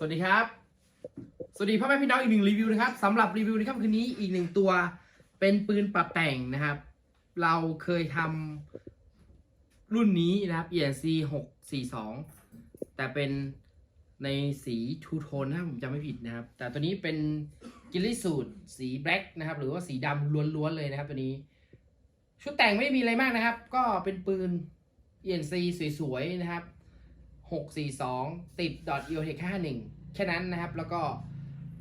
สวัสดีครับ สวัสดีพ่อแม่พี่น้องอีกหนึ่งรีวิวนะครับสำหรับรีวิวในค่ำคืนนี้อีกหนึ่งตัวเป็นปืนปรับแต่งนะครับ เราเคยทำรุ่นนี้นะครับ ENC 642 แต่เป็นในสีทูโทนถ้าผมจำไม่ผิดนะครับ แต่ตัวนี้เป็นกิลลี่สูตรสีแบล็กนะครับ หรือว่าสีดำล้วนๆเลยนะครับตัวนี้ ชุดแต่งไม่มีอะไรมากนะครับ ก็เป็นปืน ENC สวยๆนะครับ 642 ติด .eotech 51 แค่นั้นนะครับ แล้วก็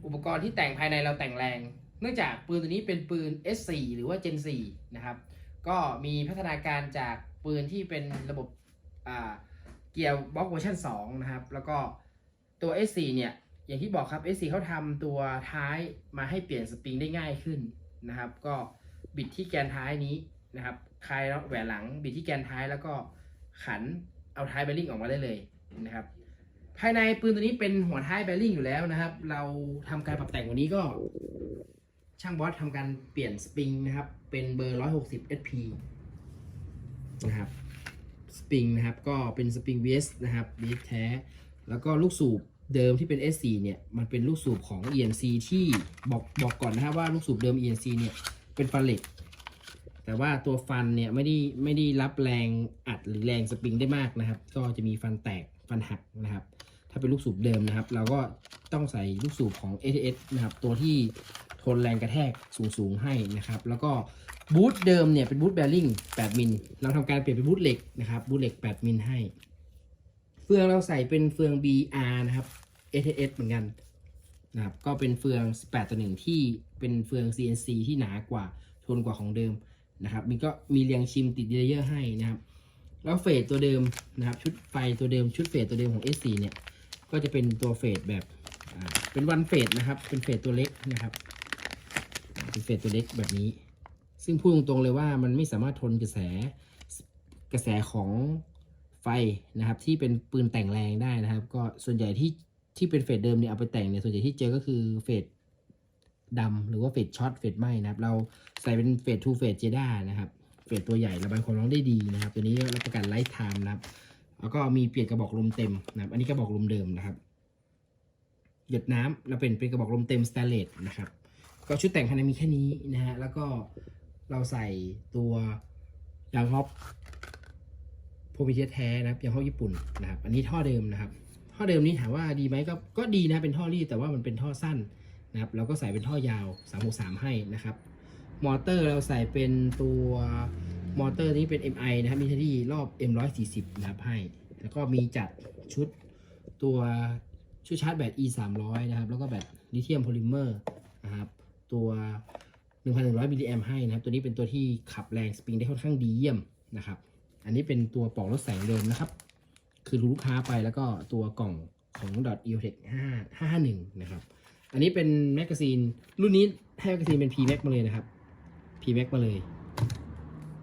อุปกรณ์ที่แต่งภายในเราแต่งแรง เนื่องจากปืนตัวนี้เป็นปืน S4 หรือว่า Gen 4 นะครับ ก็มีพัฒนาการจากปืนที่เป็นระบบเกียร์บล็อกเวอร์ชัน2นะครับ แล้วก็ตัว S4 เนี่ย อย่างที่บอกครับ S4 เขาทำตัวท้ายมาให้เปลี่ยนสปริงได้ง่ายขึ้นนะครับ ก็บิดที่แกนท้ายนี้นะครับคลายแหวนหลัง บิดที่แกนท้ายแล้วก็ขันเอาท้ายแบริ่งออกมาได้เลย นะครับ ภายในปืนตัวนี้เป็นหัวท้ายแบริ่งอยู่แล้วนะครับ เราทำการปรับแต่งวันนี้ก็ ช่างบอสทำการเปลี่ยนสปริงนะครับ เป็นเบอร์ 160 SP นะครับสปริงนะครับ ก็เป็นสปริง VS นะครับ VS แท้ แล้วก็ลูกสูบเดิมที่เป็น S4 เนี่ยมันเป็นลูกสูบของ ENC ที่บอกบอกก่อนนะครับว่าลูกสูบเดิม ENC เนี่ยเป็นฟันเหล็ก แต่ว่าตัวฟันเนี่ยไม่ได้ไม่ได้รับแรงอัดหรือแรงสปริงได้มากนะครับ ก็จะมีฟันแตก ฟันหักนะครับ ถ้าเป็นลูกสูบเดิมนะครับ เราก็ต้องใส่ลูกสูบของ ATS นะครับ ตัวที่ทนแรงกระแทกสูงๆให้นะครับ แล้วก็บูทเดิมเนี่ยเป็นบูทแบริ่ง8มิลเราทำการเปลี่ยนเป็นบูทเหล็กนะครับบูทเหล็ก 8มิลให้ เฟืองเราใส่เป็นเฟือง BR นะครับ ATS เหมือนกันนะครับก็เป็นเฟือง 18ต่อ1ที่เป็นเฟือง CNC ที่หนากว่าทนกว่าของเดิมนะครับมีก็มีเรียงชิมติดเลเยอร์ให้นะครับ แล้วเฟสตัวเดิมนะครับชุดไฟตัวเดิมชุดเฟสตัวเดิมของ S4 เนี่ยก็จะเป็นตัวเฟสแบบเป็นวันเฟสนะครับ เป็นเฟสตัวเล็กนะครับ เป็นเฟสตัวเล็กแบบนี้ ซึ่งพูดตรงๆเลยว่ามันไม่สามารถทนกระแสกระแสของไฟนะครับ ที่เป็นปืนแต่งแรงได้นะครับ ก็ส่วนใหญ่ที่ที่เป็นเฟสเดิมเนี่ยเอาไปแต่งเนี่ยส่วนใหญ่ที่เจอก็คือเฟสดำหรือว่าเฟสช็อตเฟสไหมนะครับ เราใส่เป็นเฟสทูเฟสเจด้านะครับ เฟสตัวใหญ่ระบายความร้อนได้ดีนะครับ ตัวนี้รับประกันไลฟ์ไทม์นะครับ แล้วก็มีเปลี่ยนกระบอกลมเต็มนะครับ อันนี้กระบอกลมเดิมนะครับ หยดน้ำเราเป็นเป็นกระบอกลมเต็มสแตนเลสนะครับ ก็ชุดแต่งภายในมีแค่นี้นะฮะ แล้วก็เราใส่ตัวยางฮอปโพมิเทสแท้นะครับยางฮอปญี่ปุ่นนะครับ อันนี้ท่อเดิมนะครับ ท่อเดิมนี้ถามว่าดีไหมก็ก็ดีนะเป็นท่อรีดแต่ว่ามันเป็นท่อสั้นนะครับ เราก็ใส่เป็นท่อยาว363ให้นะครับ มอเตอร์เราใส่เป็นตัวมอเตอร์นี้เป็น MI นะครับ มีที่รอบ M140 นะครับให้ แล้วก็มีจัดชุดตัวชุดชาร์จแบต E 300นะครับ แล้วก็แบตลิเธียมโพลิเมอร์นะครับ ตัว 1,100 มิลลิแอมให้นะครับ ตัวนี้เป็นตัวที่ขับแรงสปริงได้ค่อนข้างดีเยี่ยมนะครับ อันนี้เป็นตัวปลอกลดแสงเดิมนะครับ คือลูกค้าไปแล้วก็ตัวกล่องของ .eotech 5 551 นะครับ อันนี้เป็นแมกกาซีนรุ่นนี้ให้แมกกาซีนเป็น P Max มาเลยนะครับ P Max มาเลย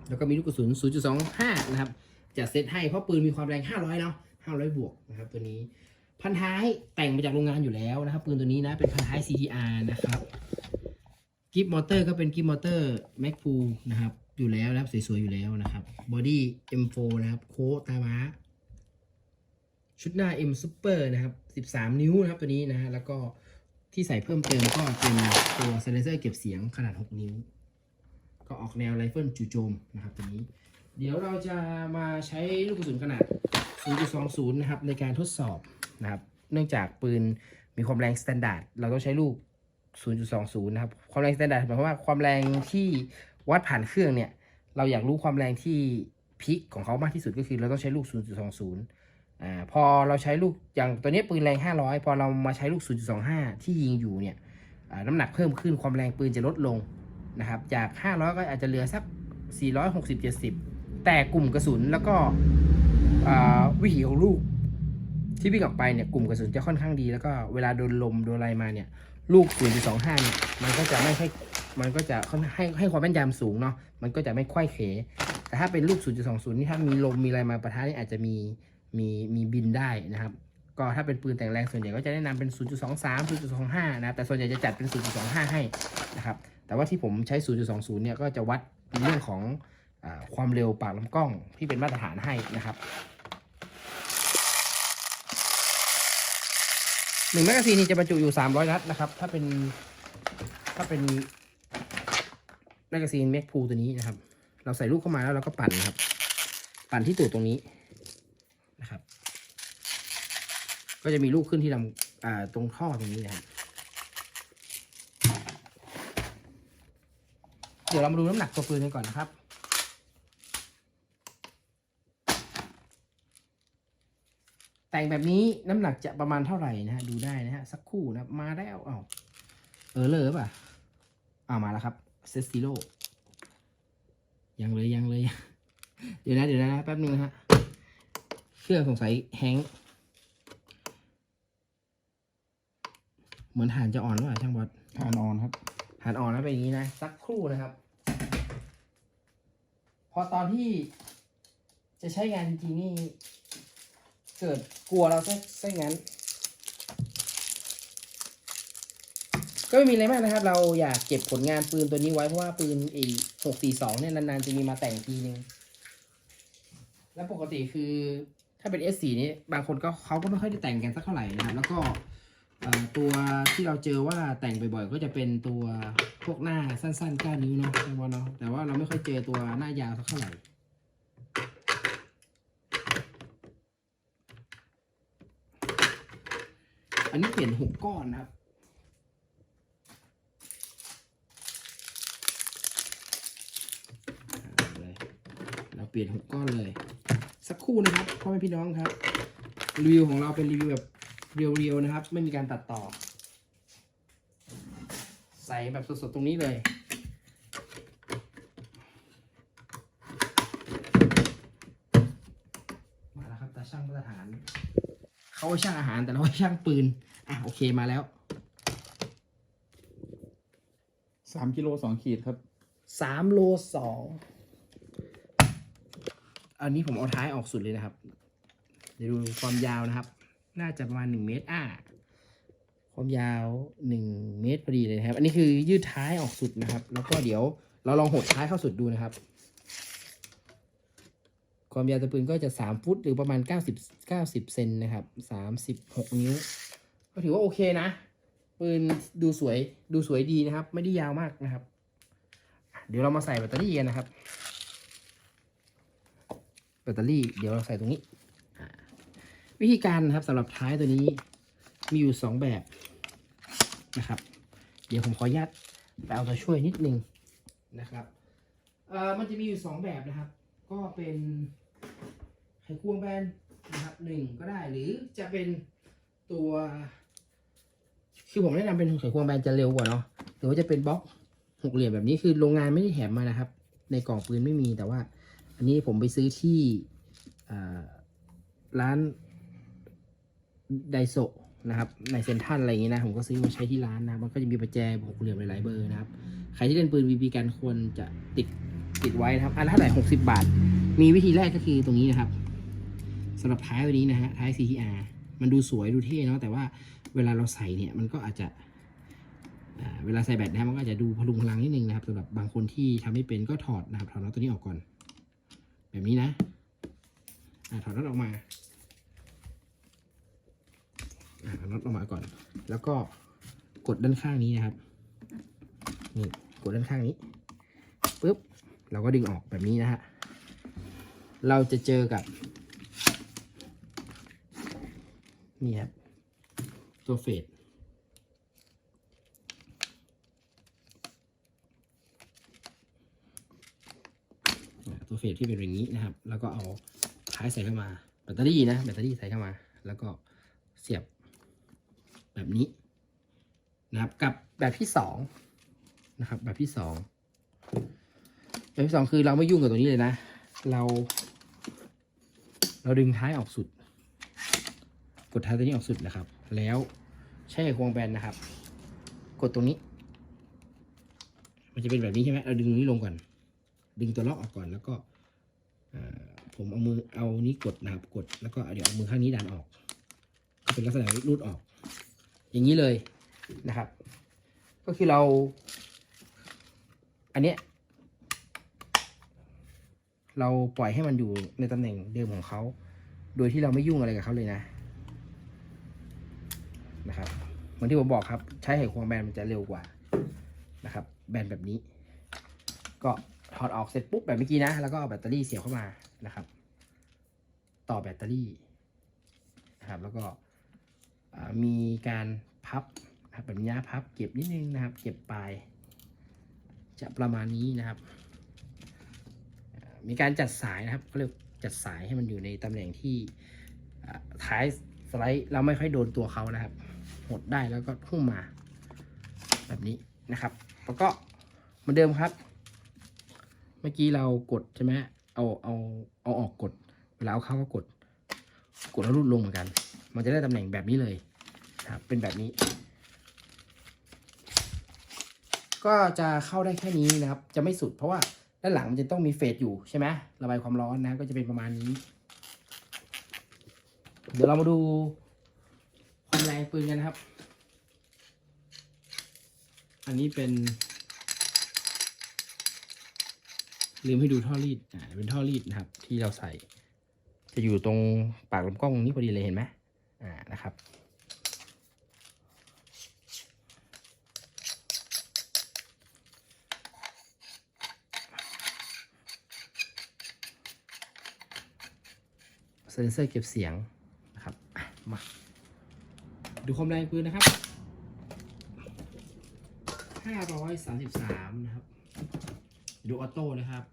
แล้วก็มีลูกกระสุน 0.25 นะครับจะเซตให้เพราะปืนมีความแรง 500 เนาะ 500 บวกนะครับตัวนี้ พันท้ายแต่งมาจากโรงงานอยู่แล้วนะครับ ปืนตัวนี้นะ เป็นพันท้าย CTR นะครับ กิฟมอเตอร์ก็เป็นกิฟมอเตอร์ m a c ฟูนะครับ อยู่แล้วนะครับสวยๆอยู่แล้วนะครับ บอดี้ M4 นะครับ โคตาม้าชุดหน้า M Super นะครับ 13 นิ้วนะครับตัวนี้นะฮะ แล้วก็ที่ใส่เพิ่มเติมก็เป็นตัว s ซเลเซอร์เก็บเสียงขนาด 6 นิ้ว ก็ออกแนวไรเฟิลจู่โจมนะครับตัวนี้ เดี๋ยวเราจะมาใช้ลูกกระสุนขนาด 0.20 นะครับในการทดสอบนะครับ เนื่องจากปืนมีความแรงสแตนดาร์ดเราต้องใช้ลูก 0.20 นะครับ ความแรงสแตนดาร์ดหมายความว่าความแรงที่วัดผ่านเครื่องเนี่ย เราอยากรู้ความแรงที่พีคของเขามากที่สุดก็คือเราต้องใช้ลูก 0.20 อ่า พอเราใช้ลูกอย่างตัวนี้ปืนแรง 500 พอเรามาใช้ลูก 0.25 ที่ยิงอยู่เนี่ยน้ำหนักเพิ่มขึ้นความแรงปืนจะลดลง นะครับ จาก 500 ก็อาจจะเหลือสัก 460 70 แต่กลุ่มกระสุนแล้วก็วิถีของลูก ที่วิ่งออกไปเนี่ยกลุ่มกระสุนจะค่อนข้างดี แล้วก็เวลาโดนลมโดนอะไรมาเนี่ย ลูก 0.25 เนี่ยมันก็จะไม่ให้มันก็จะให้ให้ความแม่นยำสูงเนาะมันก็จะไม่ค่อยเขแต่ถ้าเป็นลูก 0.20 นี่ถ้ามีลมมีอะไรมาประทะนี่อาจจะมีมีมีบินได้นะครับ ก็ถ้าเป็นปืนแต่งแรงส่วนใหญ่ก็จะแนะนำเป็น 0.23 0.25 นะครับแต่ส่วนใหญ่จะจัดเป็น 0.25 ให้นะครับ แต่ว่าที่ผมใช้ 0.20 เนี่ยก็จะวัดในเรื่องของอความเร็วปากลำกล้องที่เป็นมาตรฐานให้นะครับหนึ่งแมกกาซีนนี่จะบรรจุอยู่สามร้อยนัดนะครับ ถ้าเป็นถ้าเป็นแมกกาซีนแม็กพูตัวนี้นะครับ เราใส่ลูกเข้ามาแล้วเราก็ปั่นครับ ปั่นที่ตูดตรงนี้นะครับ ก็จะมีลูกขึ้นที่ลำตรงท่อตรงนี้นะครับ ดี๋ยวเรามาดูน้ำหนักตัวปืนกันก่อนนะครับ แต่งแบบนี้น้ำหนักจะประมาณเท่าไหร่นะฮะดูได้นะฮะสักครู่นะครับมาแล้วเอ้าเออเลยป่ะอ้าวมาแล้วครับเซซิโร่ยังเลยยังเลย เดี๋ยวนะเดี๋ยวนะแป๊บนึงนะฮะเครื่องสงสัยแฮงก์เหมือนฐานจะอ่อนหรือเปล่าช่างบอสทานออนครับหันออกนะเป็นอย่างนี้นะ สักครู่นะครับ พอตอนที่จะใช้งานจริงๆนี่เกิดกลัวเราซะซะงั้น ก็ไม่มีอะไรมากนะครับ เราอยากเก็บผลงานปืนตัวนี้ไว้ เพราะว่าปืนอีหกสี่สองเนี่ยนานๆจะมีมาแต่งทีนึง แล้วปกติคือถ้าเป็น S4 นี้บางคนก็เขาก็ไม่ค่อยได้แต่งกันสักเท่าไหร่นะครับ แล้วก็ ตัวที่เราเจอว่าแต่งบ่อยๆ ก็จะเป็นตัวพวกหน้าสั้นๆก้านิ้วเนาะใช่ไหมเนาะแต่ว่าเราไม่ค่อยเจอตัวหน้ายาวสักเท่าไหร่อันนี้เปลี่ยนหกก้อนนะครับเลยเราเปลี่ยนหกก้อนเลย สักครู่นะครับพ่อแม่พี่น้องครับรีวิวของเราเป็นรีวิวแบบ เรียวๆนะครับ ไม่มีการตัดต่อ ใส่แบบสดๆตรงนี้เลยมาแล้วครับตาช่างมาตรฐานเขาช่างอาหารแต่เราช่างปืนอะโอเคมาแล้วสามกิโลสองขีดครับสามโลสองอันนี้ผมเอาท้ายออกสุดเลยนะครับ เดี๋ยวดูความยาวนะครับ น่าจะประมาณหนึ่งเมตรอ่าความยาวหนึ่งเมตรพอดีเลยนะครับ อันนี้คือยืดท้ายออกสุดนะครับ แล้วก็เดี๋ยวเราลองหดท้ายเข้าสุดดูนะครับ ความยาวตัวปืนก็จะสามฟุตหรือประมาณเก้าสิบเก้าสิบเซนนะครับสามสิบหกนิ้ว ก็ถือว่าโอเคนะ ปืนดูสวยดูสวยดีนะครับ ไม่ได้ยาวมากนะครับ เดี๋ยวเรามาใส่แบตเตอรี่กันนะครับ แบตเตอรี่เดี๋ยวเราใส่ตรงนี้ วิธีการนะครับสำหรับท้ายตัวนี้มีอยู่สองแบบนะครับ เดี๋ยวผมขออนุญาตไปเอาตัวช่วยนิดนึงนะครับเอ่อมันจะมีอยู่สองแบบนะครับ ก็เป็นไขควงแบนนะครับหนึ่งก็ได้หรือจะเป็นตัว คือผมแนะนำเป็นไขควงแบนจะเร็วกว่าเนาะหรือว่าจะเป็นบล็อกหกเหลี่ยมแบบนี้คือโรงงานไม่ได้แถมมานะครับ ในกล่องปืนไม่มีแต่ว่า อันนี้ผมไปซื้อที่ร้าน ไดโซนะครับในเซ็นทัลอะไรอย่างงี้นะผมก็ซื้อมาใช้ที่ร้านนะมันก็จะมีประแจหกเหลี่ยมหลายๆเบอร์นะครับใครที่เล่นปืน BB กันควรจะติดติดไว้นะครับอันละเท่าไหร่หกสิบาท มีวิธีแรกก็คือตรงนี้นะครับสำหรับท้ายตัวนี้นะฮะท้าย CTR มันดูสวยดูเท่เนาะแต่ว่าเวลาเราใส่เนี่ยมันก็อาจจะเวลาใส่แบตนะมันก็จะดูพลุงพลังนิดนึงนะครับสำหรับบางคนที่ทำไม่เป็นก็ถอดนะครับถอดน็อตตัวนี้ออกก่อน แบบนี้นะอ่าถอดน็อตออกมา น็อตออกมาก่อน แล้วก็กดด้านข้างนี้นะครับนี่กดด้านข้างนี้ปุ๊บเราก็ดึงออกแบบนี้นะฮะเราจะเจอกับนี่ครับตัวเฟดตัวเฟสที่เป็นอย่างนี้นะครับ แล้วก็เอาท้ายใส่เข้ามา แบตเตอรี่นะ แบตเตอรี่ใส่เข้ามา แล้วก็เสียบ แบบนี้นะครับกับแบบที่สองนะครับ แบบที่สองแบบที่สองคือเราไม่ยุ่งกับตัวนี้เลยนะ เรา เราดึงท้ายออกสุด กดท้ายตัวนี้ออกสุดนะครับ แล้วใช้ควงแบนนะครับ กดตรงนี้ มันจะเป็นแบบนี้ใช่ไหมเราดึงนี้ลงก่อน ดึงตัวล็อกออกก่อนแล้วก็ผมเอามือเอานี้กดนะครับ กดแล้วก็เดี๋ยวเอามือข้างนี้ดันออก ก็เป็นลักษณะรูดออก อย่างนี้เลยนะครับ ก็คือเรา อันเนี้ยเราปล่อยให้มันอยู่ในตำแหน่งเดิมของเขา โดยที่เราไม่ยุ่งอะไรกับเขาเลยนะ นะครับเหมือนที่ผมบอกครับ ใช้ไขควงแบนมันจะเร็วกว่านะครับ แบนแบบนี้ ก็ถอดออกเสร็จปุ๊บแบบเมื่อกี้นะ แล้วก็เอาแบตเตอรี่เสียบเข้ามานะครับ ต่อแบตเตอรี่นะครับ แล้วก็ มีการพับนะครับแบบนี้พับเก็บนิดนึงนะครับ เก็บปลาย จะประมาณนี้นะครับ มีการจัดสายนะครับเขาเรียกจัดสายให้มันอยู่ในตำแหน่งที่ท้ายสไลด์เราไม่ค่อยโดนตัวเขานะครับ หดได้แล้วก็พุ่งมา แบบนี้นะครับ แล้วก็เหมือนเดิมครับ เมื่อกี้เรากดใช่ไหมเอาเอาเอาออกกด เวลาเอาเข้าก็กด กดแล้วรูดลงเหมือนกัน มันจะได้ตำแหน่งแบบนี้เลยครับเป็นแบบนี้ ก็จะเข้าได้แค่นี้นะครับ จะไม่สุดเพราะว่าด้านหลังมันจะต้องมีเฟสอยู่ใช่ไหมระบายความร้อนนะก็จะเป็นประมาณนี้ เดี๋ยวเรามาดูความแรงปืนกันนะครับ อันนี้เป็น ลืมให้ดูท่อรีดอ่าเป็นท่อรีดนะครับ ที่เราใส่ จะอยู่ตรงปากลำกล้องนี้พอดีเลยเห็นไหม อ่านะครับเซนเซอร์เก็บเสียงนะครับมาดูความแรงปืนนะครับ 533 นะครับ ดูออโต้นะครับ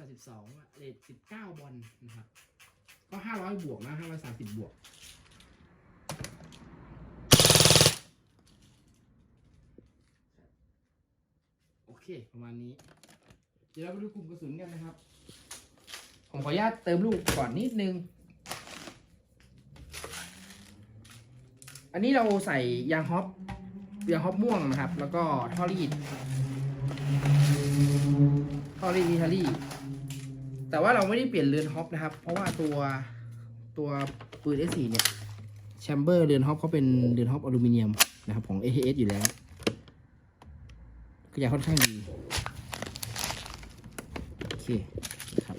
532อะเรท19บอลนะครับ ก็500บวกนะ530บวก โอเค ประมาณนี้ เดี๋ยวเราไปดูกลุ่มกระสุนกันนะครับ ผมขออนุญาตเติมลูกก่อนนิดนึง อันนี้เราใส่ยางฮอปยางฮอปม่วงนะครับ แล้วก็ท่อรีดท่อรีดอิตาลี แต่ว่าเราไม่ได้เปลี่ยนเรือนฮอปนะครับ เพราะว่าตัวตัวปืน S4 เนี่ยแชมเบอร์เรือนฮอปเขาเป็นเรือนฮอปอลูมิเนียมนะครับของ ATS อยู่แล้วก็จะค่อนข้างดีโอเคนะครับ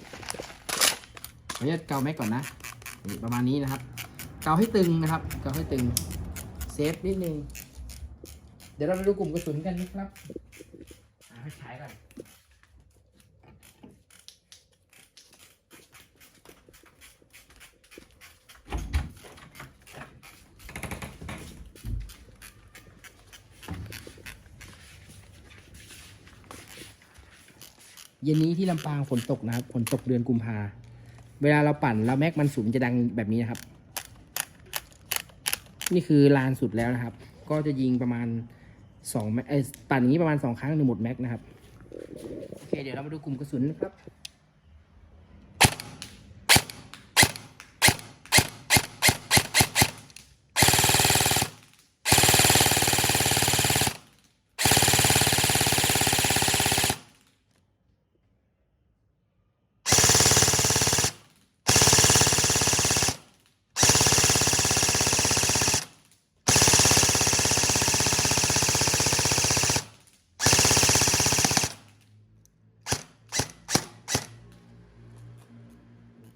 ขออนุญาตเกาแม็กก่อนนะประมาณนี้นะครับ เกาให้ตึงนะครับ เกาให้ตึงเซฟนิดนึง เดี๋ยวเรามาดูกลุ่มกระสุนกันนะครับหาให้ฉายก่อน เย็นนี้ที่ลำปางฝนตกนะครับ ฝนตกเดือนกุมภาเวลาเราปั่นแล้วแม็กมันสูงจะดังแบบนี้นะครับ นี่คือลานสุดแล้วนะครับ ก็จะยิงประมาณสองแม็กปั่นอย่างนี้ประมาณสองครั้งหนึ่งหมดแม็กนะครับ โอเค เดี๋ยวเรามาดูกลุ่มกระสุนนะครับ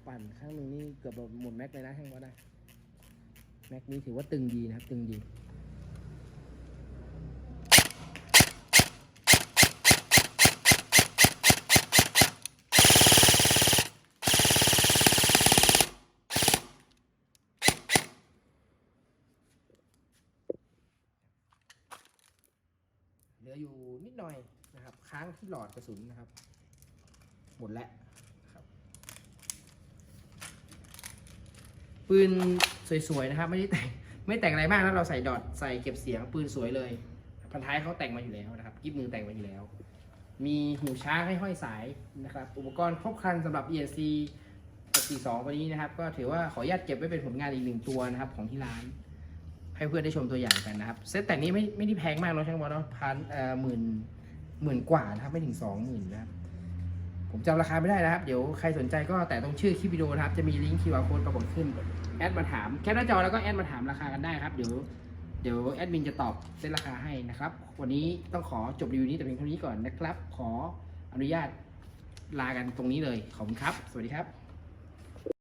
ปั่นครั้งหนึ่งนี่เกือบห มดแม็กเลยนะแห้งว่าได้แม็กนี้ถือว่าตึงดีนะครับ ตึงดีเหลืออยู่นิดหน่อยนะครับ ค้างที่หลอดกระสุนนะครับ หมดแล้วนะครับ ปืนสวยๆนะครับ ไม่ได้แต่งไม่แต่งอะไรมากนะเราใส่ดอทใส่เก็บเสียงปืนสวยเลย พันท้ายเขาแต่งมาอยู่แล้วนะครับกิ๊บมือแต่งมาอยู่แล้ว มีหูช้างให้ห้อยสายนะครับ อุปกรณ์ครบครันสำหรับ ENC 42ตัวนี้นะครับ ก็ถือว่าขออนุญาตเก็บไว้เป็นผลงานอีกหนึ่งตัวนะครับของที่ร้าน ให้เพื่อนได้ชมตัวอย่างกันนะครับ เซตแต่งนี้ไม่ไม่ได้แพงมากเนาะช่างบอลเนาะพันเอ่อหมื่นหมื่นกว่านะครับไม่ถึงสองหมื่นนะครับผมจำราคาไม่ได้นะครับ เดี๋ยวใครสนใจก็แต่ต้องชื่อคลิปวิดีโอนะครับ จะมีลิงก์ QR code ปรากฏขึ้น แอดมาถามแคปหน้าจอแล้วก็แอดมาถามราคากันได้ครับ เดี๋ยวเดี๋ยวแอดมินจะตอบเส้นราคาให้นะครับ วันนี้ต้องขอจบรีวิวนี้แต่เพียงเท่านี้ก่อนนะครับ ขออนุญาตลากันตรงนี้เลย ขอบคุณครับ สวัสดีครับ